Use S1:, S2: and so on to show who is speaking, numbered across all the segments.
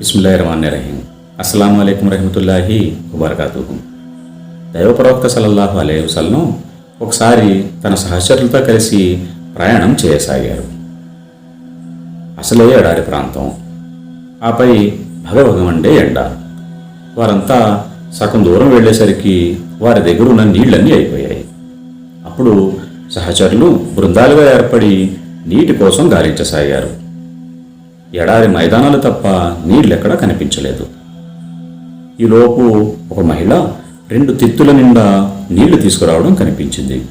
S1: బిస్మిల్లా రహీం అస్సలం అయికం రహమతుల్లాహి వబర్కాతుహు. దైవ ప్రవక్త సల్లల్లాహు ఒకసారి తన సహచరులతో కలిసి ప్రయాణం చేయసాగారు. అసలే ఎడారి ప్రాంతం. ఆపై భగభగమండే ఎండ. వారంతా సగం దూరం వెళ్ళేసరికి వారి దగ్గర ఉన్న నీళ్ళన్నీ అయిపోయాయి. అప్పుడు సహచరులు బృందాలుగా ఏర్పడి నీటి కోసం గాలించసాగారు. ఎడారి మైదానాలు తప్ప నీళ్ళెక్కడా కనిపించలేదు. ఈలోపు ఒక మహిళ రెండు తిత్తుల నిండా నీళ్ళు తీసుకురావడం కనిపించింది.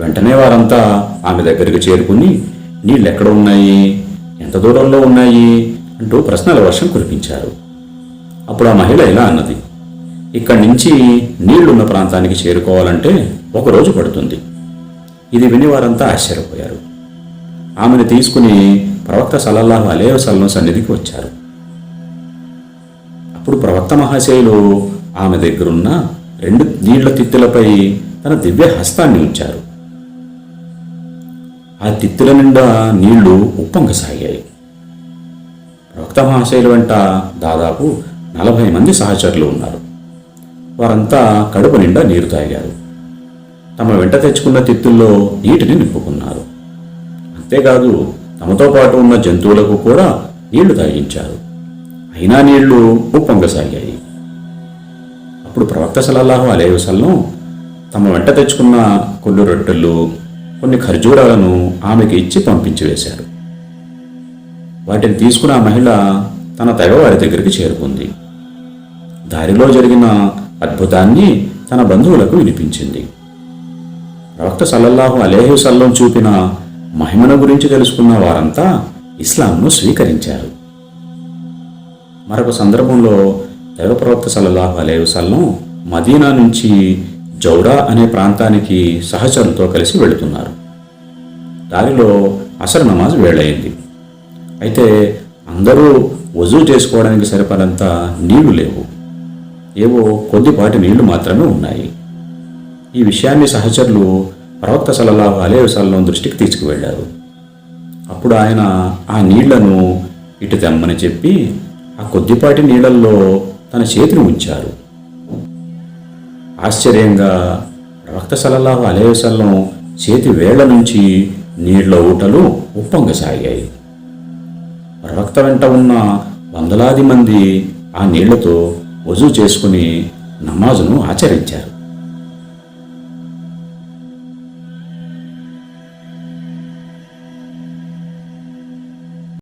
S1: వెంటనే వారంతా ఆమె దగ్గరికి చేరుకుని నీళ్ళు ఎక్కడ ఉన్నాయి? ఎంత దూరంలో ఉన్నాయి? అంటూ ప్రశ్నల వర్షం కురిపించారు. అప్పుడు ఆ మహిళ ఇలా అన్నది ఇక్కడి నుంచి నీళ్ళున్న ప్రాంతానికి చేరుకోవాలంటే ఒకరోజు పడుతుంది. ఇది విని వారంతా ఆశ్చర్యపోయారు. ఆమెను తీసుకుని ప్రవక్త సల్లల్లాహు అలే వసల్లం సన్నిధికి వచ్చారు. అప్పుడు ప్రవక్త మహాశయులు ఆమె దగ్గరున్న రెండు నీళ్ళ తిత్తులపై తన దివ్య హస్తాన్ని ఉంచారు. ఆ తిత్తుల నిండా నీళ్ళు ఉప్పొంగసాగాయి ప్రవక్త మహాశైలు వెంట దాదాపు నలభై మంది సహచరులు ఉన్నారు. వారంతా కడుపు నిండా నీరు తాగారు. తమ వెంట తెచ్చుకున్న తిత్తుల్లో నీటిని నింపుకున్నారు. అంతేకాదు తమతో పాటు ఉన్న జంతువులకు కూడా నీళ్ళు తాగించారు. అయినా నీళ్ళు ఉప్పొంగసాగాయి అప్పుడు ప్రవక్త సలల్లాహు అలే వసల్లం తమ వెంట తెచ్చుకున్న కొన్ని రొట్టెలు కొన్ని ఖర్జూరాలను ఆమెకి ఇచ్చి పంపించి వేశారు. వాటిని తీసుకున్న ఆ మహిళ తన తెగవారి దగ్గరికి చేరుకుంది. దారిలో జరిగిన అద్భుతాన్ని తన బంధువులకు వినిపించింది. ప్రవక్త సల్లల్లాహు అలేహి సల్లం చూపిన మహిమను గురించి తెలుసుకున్న వారంతా ఇస్లాంను స్వీకరించారు. మరొక సందర్భంలో దైవ ప్రవక్త సల్లల్లాహు అలైహి వసల్లం మదీనా నుంచి జౌరా అనే ప్రాంతానికి సహచరులతో కలిసి వెళుతున్నారు. దారిలో అసర్ నమాజ్ వేళయింది. అయితే అందరూ వజూ చేసుకోవడానికి సరిపడంత నీళ్ళు లేవు. ఏవో కొద్దిపాటి నీళ్ళు మాత్రమే ఉన్నాయి. ఈ విషయాన్ని సహచరులు ప్రవక్త సల్లల్లాహు అలే వసల్లం దృష్టికి తీసుకువెళ్ళారు. అప్పుడు ఆయన ఆ నీళ్ళను ఇటు తెమ్మని చెప్పి ఆ కొద్దిపాటి నీళ్ళల్లో తన చేతిని ఉంచారు. ఆశ్చర్యంగా ప్రవక్త సల్లల్లాహు అలే వసల్లం చేతి వేళ్ళ నుంచి నీళ్ళ ఊటలు ఉప్పొంగసాగాయి. ప్రవక్త వెంట ఉన్న వందలాది మంది ఆ నీళ్ళతో వజూ చేసుకుని నమాజును ఆచరించారు.